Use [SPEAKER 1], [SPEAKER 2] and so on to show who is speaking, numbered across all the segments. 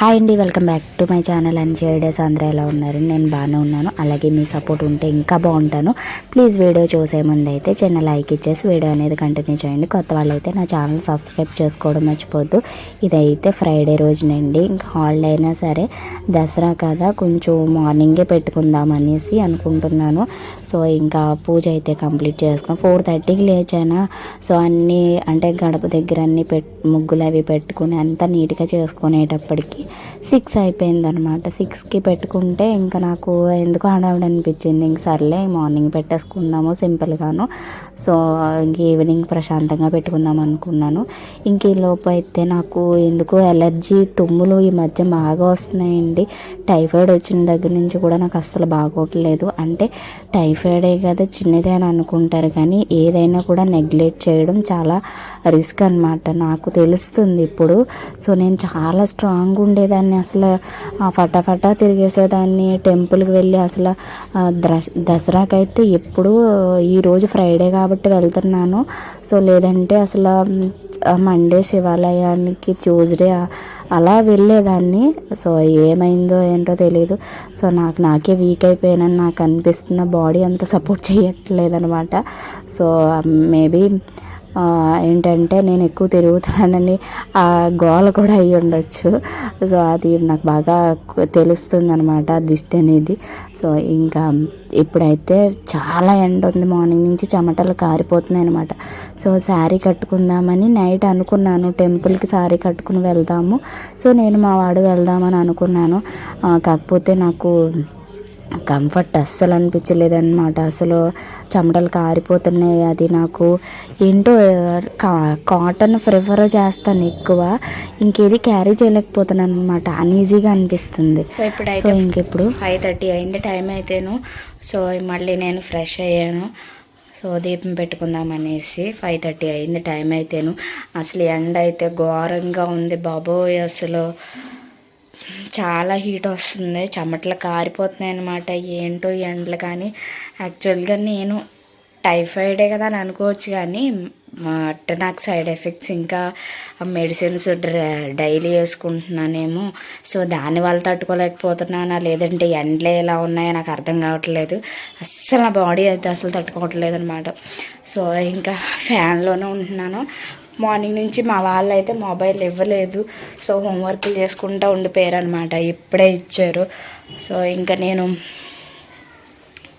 [SPEAKER 1] Hi అండి welcome back to my channel. And షేడేస్ అందరూ ఎలా ఉన్నారు? నేను బాగానే ఉన్నాను. అలాగే మీ సపోర్ట్ ఉంటే ఇంకా బాగుంటాను. ప్లీజ్ వీడియో చూసే ముందు అయితే చిన్న లైక్ ఇచ్చేసి వీడియో అనేది కంటిన్యూ చేయండి. కొత్త వాళ్ళైతే నా ఛానల్ సబ్స్క్రైబ్ చేసుకోవడం మర్చిపోద్దు. ఇదైతే ఫ్రైడే రోజునండి. ఇంకా హాలిడే అయినా సరే దసరా కదా కొంచెం మార్నింగే పెట్టుకుందాం అనేసి అనుకుంటున్నాను. సో ఇంకా పూజ అయితే కంప్లీట్ చేసుకున్నాను ఫోర్ థర్టీకి లేచానా? సో అన్నీ అంటే గడప దగ్గర అన్నీ పెట్ ముగ్గులు అవి పెట్టుకుని అంతా నీట్గా చేసుకునేటప్పటికి సిక్స్ అయిపోయింది అనమాట సిక్స్కి పెట్టుకుంటే ఇంకా నాకు ఎందుకు హడావిడి అనిపించింది. ఇంక సర్లే మార్నింగ్ పెట్టేసుకుందాము సింపుల్గాను. సో ఇంక ఈవినింగ్ ప్రశాంతంగా పెట్టుకుందాం అనుకున్నాను. ఇంక ఈ లోపు అయితే నాకు ఎందుకు ఎలర్జీ తుమ్ములు ఈ మధ్య బాగా వస్తున్నాయండి. టైఫాయిడ్ వచ్చిన దగ్గర నుంచి కూడా నాకు అస్సలు బాగోట్లేదు. అంటే టైఫాయిడే కదా చిన్నదే అని అనుకుంటారు. కానీ ఏదైనా కూడా నెగ్లెక్ట్ చేయడం చాలా రిస్క్ అనమాట నాకు తెలుస్తుంది ఇప్పుడు. సో నేను చాలా స్ట్రాంగ్ ఉండేదాన్ని. అసలు ఫటాఫటా తిరిగేసేదాన్ని. టెంపుల్కి వెళ్ళి అసలు ఆ దసరాకైతే ఎప్పుడు ఈరోజు ఫ్రైడే కాబట్టి వెళ్తున్నాను. సో లేదంటే అసలు మండే శివాలయానికి ట్యూస్డే అలా వెళ్ళేదాన్ని. సో ఏమైందో ఏంటో తెలియదు సో నాకు నాకే వీక్ అయిపోయానని నాకు అనిపిస్తున్న బాడీ అంత సపోర్ట్ చేయట్లేదు అనమాట సో మేబీ ఏంటంటే నేను ఎక్కువ తిరుగుతానని ఆ గోల కూడా అయ్యి ఉండొచ్చు. సో అది నాకు బాగా తెలుస్తుంది అనమాట దిష్టి అనేది. సో ఇంకా ఇప్పుడైతే చాలా ఎండ ఉంది. మార్నింగ్ నుంచి చెమటలు కారిపోతున్నాయి అనమాట సో శారీ కట్టుకుందామని నైట్ అనుకున్నాను. టెంపుల్కి శారీ కట్టుకుని వెళ్దాము. సో నేను మా వాడు వెళ్దామని అనుకున్నాను. కాకపోతే నాకు కంఫర్ట్ అస్సలు అనిపించలేదు అనమాట అసలు చెమటలు కారిపోతున్నాయి అది నాకు. ఏంటో కా కాటన్ ప్రిఫర్ చేస్తాను ఎక్కువ. ఇంకేది క్యారీ చేయలేకపోతున్నాను అనమాట అన్ఈజీగా అనిపిస్తుంది.
[SPEAKER 2] సో ఇప్పుడు
[SPEAKER 1] సో ఇంకెప్పుడు
[SPEAKER 2] ఫైవ్ థర్టీ అయింది టైం అయితేను. సో మళ్ళీ నేను ఫ్రెష్ అయ్యాను. సో దీపం పెట్టుకుందాం అనేసి ఫైవ్ థర్టీ అయింది టైం అయితేను. అసలు ఎండ అయితే ఘోరంగా ఉంది బాబోయ్ అసలు. చాలా హీట్ వస్తుంది. చెమటలు కారిపోతున్నాయి అనమాట ఏంటో ఎండలు కానీ. యాక్చువల్గా నేను టైఫాయిడే కదా అని అనుకోవచ్చు కానీ అట్ట నాకు సైడ్ ఎఫెక్ట్స్ ఇంకా మెడిసిన్స్ డైలీ వేసుకుంటున్నానేమో. సో దాని వల్ల తట్టుకోలేకపోతున్నానా? లేదంటే ఎండలే ఎలా ఉన్నాయో నాకు అర్థం కావట్లేదు. అస్సలు నా బాడీ అయితే అసలు తట్టుకోవట్లేదు అనమాట సో ఇంకా ఫ్యాన్లోనే ఉంటున్నాను. మార్నింగ్ నుంచి మా వాళ్ళు అయితే మొబైల్ ఇవ్వలేదు. సో హోంవర్క్లు చేసుకుంటూ ఉండిపోయారు అనమాట ఇప్పుడే ఇచ్చారు. సో ఇంకా నేను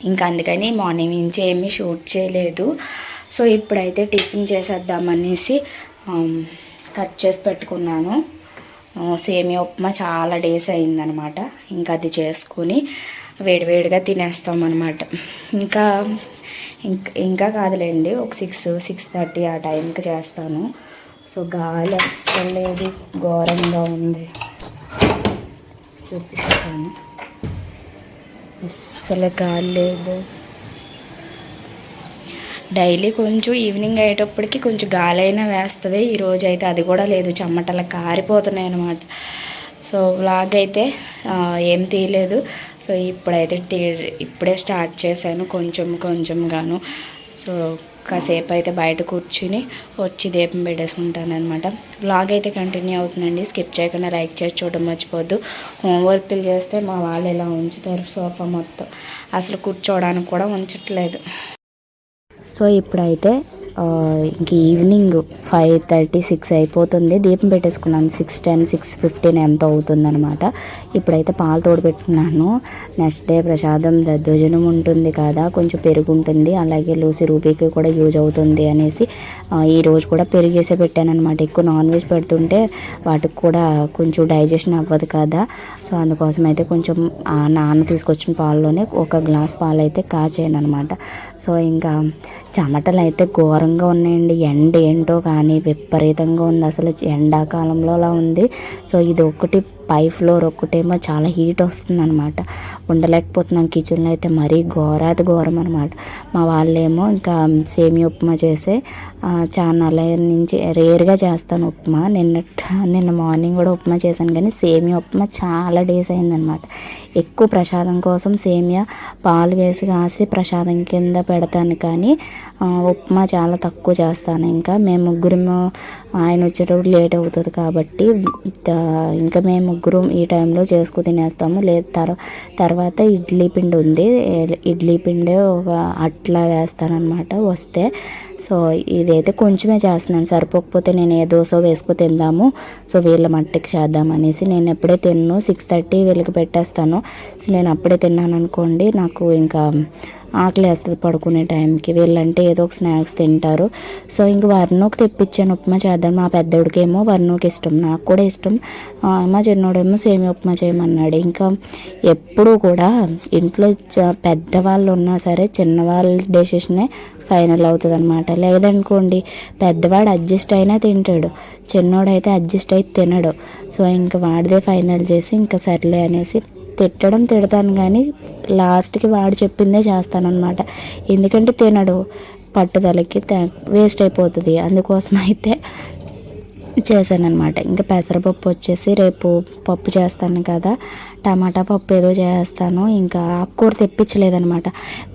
[SPEAKER 2] ఇంకా అందుకని మార్నింగ్ నుంచి ఏమీ షూట్ చేయలేదు. సో ఇప్పుడైతే టిఫిన్ చేసేద్దామనేసి కట్ చేసి పెట్టుకున్నాను. సేమియా ఉప్మా చాలా డేస్ అయిందనమాట ఇంకా అది చేసుకుని వేడివేడిగా తినేస్తాం అనమాట ఇంకా ఇంకా ఇంకా కాదులేండి ఒక సిక్స్ సిక్స్ థర్టీ ఆ టైంకి చేస్తాను. సో గాలి అస్సలు లేదు ఘోరంగా ఉంది. చూపిస్తాను. అస్సలు గాలి లేదు. డైలీ కొంచెం ఈవినింగ్ అయ్యేటప్పటికి కొంచెం గాలి అయినా వేస్తుంది. ఈరోజు అయితే అది కూడా లేదు చెమ్మటలా కారిపోతున్నాయి అన్నమాట. సో వ్లాగ్ అయితే ఏం తీయలేదు. సో ఇప్పుడైతే తీ ఇప్పుడే స్టార్ట్ చేశాను కొంచెం కొంచెంగాను. సో కాసేపు అయితే బయట కూర్చుని వచ్చి దీపం పెట్టేసుకుంటాను అనమాట వ్లాగ్ అయితే కంటిన్యూ అవుతుందండి. స్కిప్ చేయకుండా లైక్ చేసి చూడడం మర్చిపోద్దు హోంవర్క్లు చేస్తే మా వాళ్ళు ఇలా ఉంచుతారు సోఫా మొత్తం. అసలు కూర్చోవడానికి కూడా ఉంచట్లేదు.
[SPEAKER 1] సో ఇప్పుడైతే ఇంక ఈవినింగ్ ఫైవ్ థర్టీ సిక్స్ అయిపోతుంది. దీపం పెట్టేసుకున్నాను. సిక్స్ టెన్ సిక్స్ ఫిఫ్టీన్ ఎంత అవుతుందనమాట ఇప్పుడైతే పాలు తోడు పెట్టుకున్నాను నెక్స్ట్ డే ప్రసాదం దద్దోజనం ఉంటుంది కదా కొంచెం పెరుగు ఉంటుంది అలాగే లూసి రూపీకి కూడా యూజ్ అవుతుంది అనేసి ఈరోజు కూడా పెరిగేసే పెట్టాను అనమాట ఎక్కువ నాన్ వెజ్ పెడుతుంటే వాటికి కూడా కొంచెం డైజెషన్ అవ్వదు కదా. సో అందుకోసం అయితే కొంచెం ఆ నాన్న తీసుకొచ్చిన పాల్లోనే ఒక గ్లాస్ పాలు అయితే కాచేయను అనమాట సో ఇంకా చెమటలు అయితే ఘోరంగా ఉన్నాయండి. ఎండ ఏంటో కానీ విపరీతంగా ఉంది. అసలు ఎండాకాలంలో అలా ఉంది. సో ఇది ఒకటి పై ఫ్లోర్ ఒక్కటేమో చాలా హీట్ వస్తుందన్నమాట. ఉండలేకపోతున్నాం కిచెన్లో అయితే మరీ ఘోరాది ఘోరం అనమాట మా వాళ్ళేమో ఇంకా సేమియా ఉప్మా చేసే ఛానల్ చాలా నుంచి రేర్గా చేస్తాను ఉప్మా. నిన్న నిన్న మార్నింగ్ కూడా ఉప్మా చేశాను కానీ సేమియా ఉప్మా చాలా డేస్ అయిందనమాట ఎక్కువ ప్రసాదం కోసం సేమియా పాలు వేసి కాసి ప్రసాదం కింద పెడతాను కానీ ఉప్మా చాలా తక్కువ చేస్తాను. ఇంకా మేము ముగ్గురు ఆయన వచ్చేటప్పుడు లేట్ అవుతుంది కాబట్టి ఇంకా మేము ముగ్గురు ఈ టైంలో చేసుకు తినేస్తాము. లేదు తర్ తర్వాత ఇడ్లీ పిండి ఉంది. ఇడ్లీ పిండి ఒక అట్లా వేస్తానన్నమాట వస్తే. సో ఇదైతే కొంచెమే చేస్తున్నాను. సరిపోకపోతే నేను ఏ దోశ వేసుకు తిందాము. సో వీళ్ళ మట్టికి చేద్దాం అనేసి నేను ఎప్పుడే తిన్ను. సిక్స్ థర్టీ వీళ్ళకి పెట్టేస్తాను. సో నేను అప్పుడే తిన్నాను అనుకోండి నాకు ఇంకా ఆకలి వేస్తుంది పడుకునే టైంకి. వీళ్ళంటే ఏదో ఒక స్నాక్స్ తింటారు. సో ఇంక వర్ణోకి తెప్పించాను ఉప్మా చేద్దాం. మా పెద్దోడికేమో వర్ణుకి ఇష్టం. నాకు కూడా ఇష్టం. మా చిన్నోడేమో సేమి ఉప్మా చేయమన్నాడు. ఇంకా ఎప్పుడూ కూడా ఇంట్లో పెద్దవాళ్ళు ఉన్నా సరే చిన్నవాళ్ళ డెసిషనే ఫైనల్ అవుతుంది అనమాట లేదనుకోండి పెద్దవాడు అడ్జస్ట్ అయినా తింటాడు. చిన్నోడైతే అడ్జస్ట్ అయితే తినడు. సో ఇంకా వాడిదే ఫైనల్ చేసి ఇంకా సర్లే అనేసి తిట్టడం తిడతాను కానీ లాస్ట్కి వాడు చెప్పిందే చేస్తానన్నమాట. ఎందుకంటే తినడు పట్టుదలకి వేస్ట్ అయిపోతుంది. అందుకోసం అయితే చేశానమాట ఇంకా పెసరపప్పు వచ్చేసి రేపు పప్పు చేస్తాను కదా టమాటా పప్పు ఏదో చేస్తాను. ఇంకా ఆకుకూర తెప్పించలేదనమాట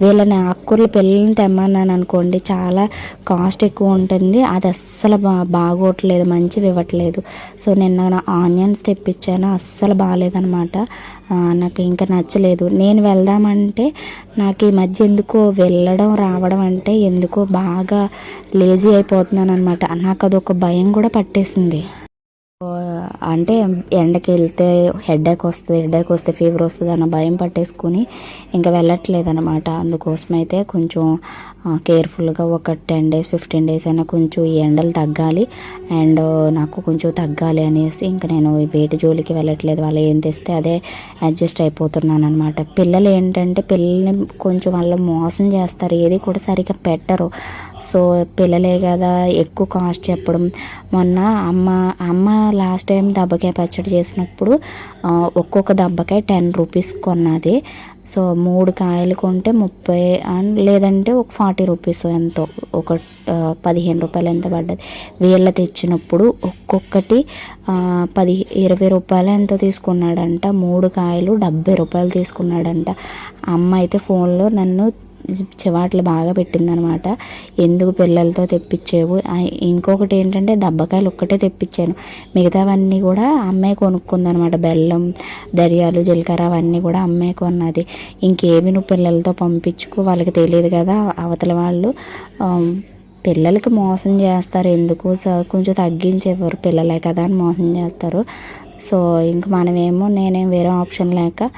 [SPEAKER 1] వీళ్ళని ఆకుకూరలు పిల్లల్ని తెమ్మన్నాను అనుకోండి చాలా కాస్ట్ ఎక్కువ ఉంటుంది. అది అస్సలు బా బాగోట్లేదు మంచివి ఇవ్వట్లేదు. సో నిన్న నా ఆనియన్స్ తెప్పించాను అస్సలు బాగాలేదనమాట నాకు ఇంకా నచ్చలేదు. నేను వెళ్దామంటే నాకు ఈ మధ్య ఎందుకో వెళ్ళడం రావడం అంటే ఎందుకో బాగా లేజీ అయిపోతున్నాను అనమాట నాకు అదొక భయం కూడా పట్టేసింది. అంటే ఎండకి వెళ్తే హెడేక్ వస్తుంది హెడ్ఏక్ వస్తే ఫీవర్ వస్తుంది అన్న భయం పట్టేసుకుని ఇంకా వెళ్ళట్లేదు అనమాట అందుకోసం అయితే కొంచెం కేర్ఫుల్గా ఒక టెన్ డేస్ ఫిఫ్టీన్ డేస్ అయినా కొంచెం ఈ ఎండలు తగ్గాలి. అండ్ నాకు కొంచెం తగ్గాలి అనేసి ఇంకా నేను వేటి జోలికి వెళ్ళట్లేదు. వాళ్ళు ఏం తెస్తే అదే అడ్జస్ట్ అయిపోతున్నాను అనమాట పిల్లలు ఏంటంటే పిల్లల్ని కొంచెం వాళ్ళు మోసం చేస్తారు. ఏది కూడా సరిగ్గా పెట్టరు. సో పిల్లలే కదా ఎక్కువ కాస్ట్ చెప్పడం. మొన్న అమ్మ అమ్మ లాస్ట్ టైం దబ్బకాయ పచ్చడి చేసినప్పుడు ఒక్కొక్క దబ్బకాయ టెన్ రూపీస్ కొన్నది. సో మూడు కాయలు కొంటే ముప్పై అండ్ లేదంటే ఒక ఫార్టీ రూపీస్ ఎంతో. ఒక పదిహేను రూపాయలు ఎంత పడ్డది. వీళ్ళ తెచ్చినప్పుడు ఒక్కొక్కటి పది ఇరవై రూపాయలు ఎంతో తీసుకున్నాడంట. మూడు కాయలు డెబ్బై రూపాయలు తీసుకున్నాడంట. అమ్మ అయితే ఫోన్లో నన్ను చివాట్లు బాగా పెట్టిందనమాట. ఎందుకు పిల్లలతో తెప్పించేవు? ఇంకొకటి ఏంటంటే దబ్బకాయలు ఒక్కటే తెప్పించాను. మిగతావన్నీ కూడా అమ్మాయి కొనుక్కుందనమాట. బెల్లం దరియాలు జీలకర్ర అవన్నీ కూడా అమ్మాయి కొన్నది. ఇంకేమి నువ్వు పిల్లలతో పంపించుకో వాళ్ళకి తెలియదు కదా అవతల వాళ్ళు. పిల్లలకి మోసం చేస్తారు. ఎందుకు? స- కొంచెం తగ్గించేవారు పిల్లలే కదా అని మోసం చేస్తారు. సో ఇంక మనమేమో నేనేం వేరే ఆప్షన్ లేక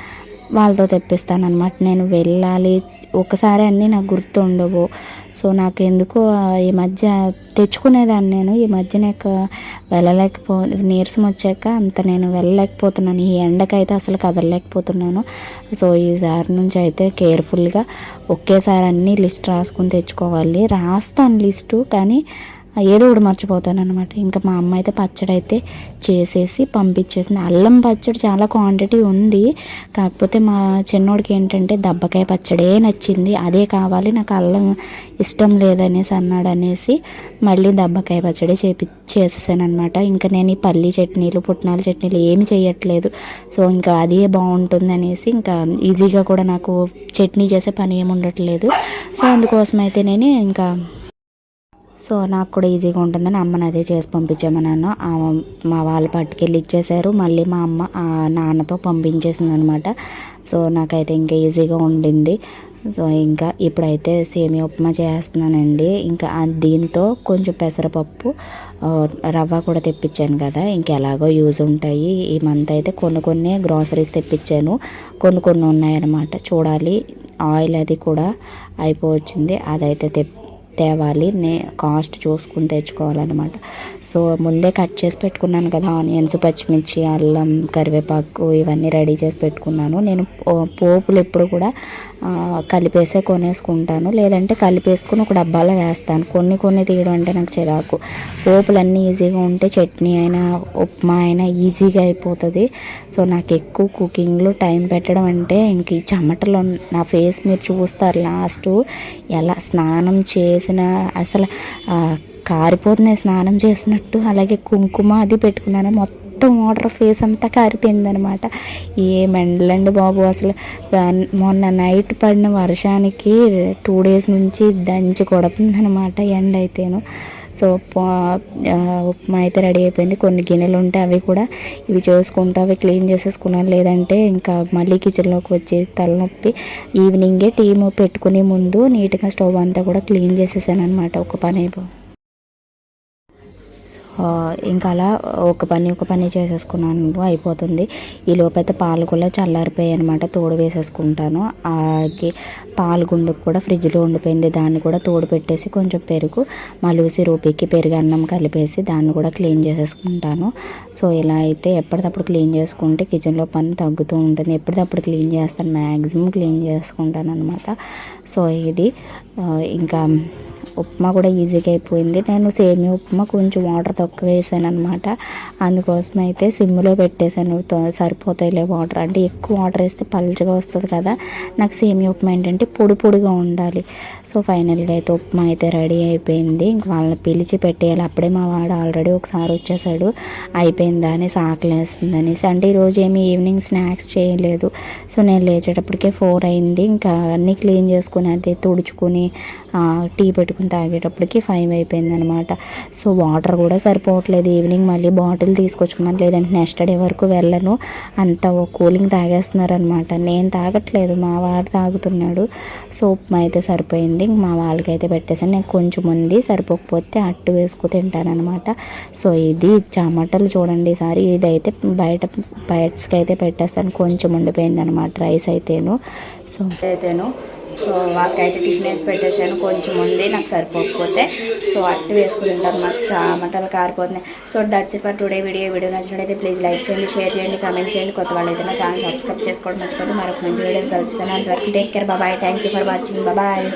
[SPEAKER 1] వాళ్ళతో తెప్పిస్తాను అనమాట నేను వెళ్ళాలి ఒకసారి అన్నీ నాకు గుర్తుండవు. సో నాకు ఎందుకో ఈ మధ్య తెచ్చుకునేదాన్ని నేను. ఈ మధ్య నాకు వెళ్ళలేకపో నీరసం వచ్చాక అంత నేను వెళ్ళలేకపోతున్నాను. ఈ ఎండకైతే అసలు కదలలేకపోతున్నాను. సో ఈసారి నుంచి అయితే కేర్ఫుల్గా ఒకేసారి అన్నీ లిస్ట్ రాసుకుని తెచ్చుకోవాలి. రాస్తాను లిస్టు కానీ ఏదో ఒకటి మర్చిపోతాను అనమాట ఇంకా మా అమ్మ అయితే పచ్చడి అయితే చేసేసి పంపించేసింది. అల్లం పచ్చడి చాలా క్వాంటిటీ ఉంది. కాకపోతే మా చిన్నోడికి ఏంటంటే దబ్బకాయ పచ్చడే నచ్చింది. అదే కావాలి నాకు అల్లం ఇష్టం లేదనేసి అన్నాడు అనేసి మళ్ళీ దబ్బకాయ పచ్చడి చేపి చేసేసాను అనమాట ఇంకా నేను ఈ పల్లి చట్నీలు పుట్నాల చట్నీలు ఏమి చేయట్లేదు సో ఇంకా అదే బాగుంటుంది అనేసి ఇంకా ఈజీగా కూడా నాకు చట్నీ చేసే పని ఏమి ఉండట్లేదు. సో అందుకోసం అయితే నేను ఇంకా సో నాకు కూడా ఈజీగా ఉంటుందని అమ్మని అదే చేసి పంపించామన్నాను. మా వాళ్ళు పట్టుకెళ్ళి ఇచ్చేసారు మళ్ళీ మా అమ్మ నాన్నతో పంపించేసింది అనమాట సో నాకైతే ఇంకా ఈజీగా ఉండింది. సో ఇంకా ఇప్పుడైతే సేమియా ఉప్మా చేస్తున్నానండి. ఇంకా దీంతో కొంచెం పెసరపప్పు రవ్వ కూడా తెప్పించాను కదా. ఇంకా ఎలాగో యూజ్ ఉంటాయి. ఈ మంత్ అయితే కొన్ని కొన్ని గ్రాసరీస్ తెప్పించాను. కొన్ని కొన్ని ఉన్నాయన్నమాట. చూడాలి. ఆయిల్ అది కూడా అయిపోవచ్చింది. అదైతే తెప్పి తేవాలి నే కాస్ట్ చూసుకుని తెచ్చుకోవాలన్నమాట. సో ముందే కట్ చేసి పెట్టుకున్నాను కదా ఆనియన్స్ పచ్చిమిర్చి అల్లం కరివేపాకు ఇవన్నీ రెడీ చేసి పెట్టుకున్నాను. నేను పో- పోపులు ఎప్పుడు కూడా కలిపేసే కొనేసుకుంటాను. లేదంటే కలిపేసుకుని ఒక డబ్బాలో వేస్తాను. కొన్ని కొన్ని తీయడం అంటే నాకు చిరాకు. పోపులన్నీ ఈజీగా ఉంటే చట్నీ అయినా ఉప్మా అయినా ఈజీగా అయిపోతుంది. సో నాకు ఎక్కువ కుకింగ్లో టైం పెట్టడం అంటే ఇంక ఈ చెమటలో నా ఫేస్ మీరు చూస్తారు లాస్ట్ ఎలా స్నానం చేసి చేసిన అసలు కారిపోతున్నాయి స్నానం చేసినట్టు అలాగే కుంకుమ అది పెట్టుకున్నాను. మొత్తం వాటర్ ఫేస్ అంతా కారిపోయిందనమాట ఏమెండలండి బాబు అసలు మొన్న నైట్ పడిన వర్షానికి టూ డేస్ నుంచి దంచి కొడుతుందనమాట ఎండ అయితేను సో ఉప్మా అయితే రెడీ అయిపోయింది. కొన్ని గిన్నెలు ఉంటే అవి కూడా ఇవి చేసుకుంటూ అవి క్లీన్ చేసేసుకున్నాను. లేదంటే ఇంకా మళ్ళీ కిచెన్లోకి వచ్చి తలనొప్పి. ఈవినింగే టీము పెట్టుకునే ముందు నీట్గా స్టవ్ అంతా కూడా క్లీన్ చేసేసాను అనమాట ఒక పని అయిపోయింది ఇంకా అలా ఒక పని ఒక పని చేసేసుకున్నాను. అయిపోతుంది. ఈ లోపైతే పాలు కూడా చల్లారిపోయాయి అనమాట తోడు వేసేసుకుంటాను. ఆ పాలు గుండుకు కూడా ఫ్రిడ్జ్లో ఉండిపోయింది. దాన్ని కూడా తోడు పెట్టేసి కొంచెం పెరుగు మలుసి రూపీకి పెరుగు అన్నం కలిపేసి దాన్ని కూడా క్లీన్ చేసేసుకుంటాను. సో ఇలా అయితే ఎప్పటికప్పుడు క్లీన్ చేసుకుంటే కిచెన్లో పని తగ్గుతూ ఉంటుంది. ఎప్పటికప్పుడు క్లీన్ చేస్తాను. మ్యాక్సిమం క్లీన్ చేసుకుంటాను అనమాట సో ఇది. ఇంకా ఉప్మా కూడా ఈజీగా అయిపోయింది. నేను సేమియా ఉప్మా కొంచెం వాటర్ తక్కువ వేసాను అనమాట అందుకోసం అయితే సిమ్లో పెట్టేశాను. సరిపోతాయిలే వాటర్ అంటే ఎక్కువ వాటర్ వేస్తే పలుచగా వస్తుంది కదా. నాకు సేమియా ఉప్మా ఏంటంటే పొడి పొడిగా ఉండాలి. సో ఫైనల్గా అయితే ఉప్మా అయితే రెడీ అయిపోయింది. ఇంక వాళ్ళని పిలిచి పెట్టేయాలి. అప్పుడే మా వాడు ఆల్రెడీ ఒకసారి వచ్చేసాడు. అయిపోయిందా అనేసి ఆకలేస్తుంది అనేసి అంటే ఈరోజు ఏమి ఈవినింగ్ స్నాక్స్ చేయలేదు. సో నేను లేచేటప్పటికే ఫోర్ అయింది. ఇంకా అన్నీ క్లీన్ చేసుకుని అయితే తుడుచుకుని టీ పెట్టుకుని తాగేటప్పటికి ఫైవ్ అయిపోయింది అనమాట సో వాటర్ కూడా సరిపోవట్లేదు. ఈవినింగ్ మళ్ళీ బాటిల్ తీసుకొచ్చుకున్నాను. లేదంటే నెక్స్ట్ డే వరకు వెళ్ళను. అంత కూలింగ్ తాగేస్తున్నారు అనమాట నేను తాగట్లేదు. మా వాడు తాగుతున్నాడు. సో ఉప్మా అయితే సరిపోయింది. ఇంక మా వాళ్ళకైతే పెట్టేసాను నేను కొంచెం ఉంది. సరిపోకపోతే అట్టు వేసుకు తింటానమాట సో ఇది టమాటాలు చూడండి ఈసారి. ఇదైతే బయట బయట్స్కి అయితే పెట్టేస్తాను. కొంచెం ఉండిపోయింది అనమాట రైస్ అయితేను. సో
[SPEAKER 2] అయితేను సో వాటికైతే టిఫిన్ వేసి పెట్టేసాను కొంచెం ఉంది నాకు సరిపోకపోతే. సో అట్టు వేసుకుని తింటాను నాకు చామటలు కారిపోతున్నాయి. So that's it for today video video నచ్చినట్టయితే ప్లీజ్ లైక్ చేయండి షేర్ చేయండి కామెంట్ చేయండి. కొత్త వాళ్ళు అయితే నా ఛానల్ సబ్స్క్రైబ్ చేసుకోవడం మర్చిపోతే మరొక మంచి వీడియో కలుస్తాను. అంతవరకు టేక్ కేర్ బాబాయ్ thank you for watching bye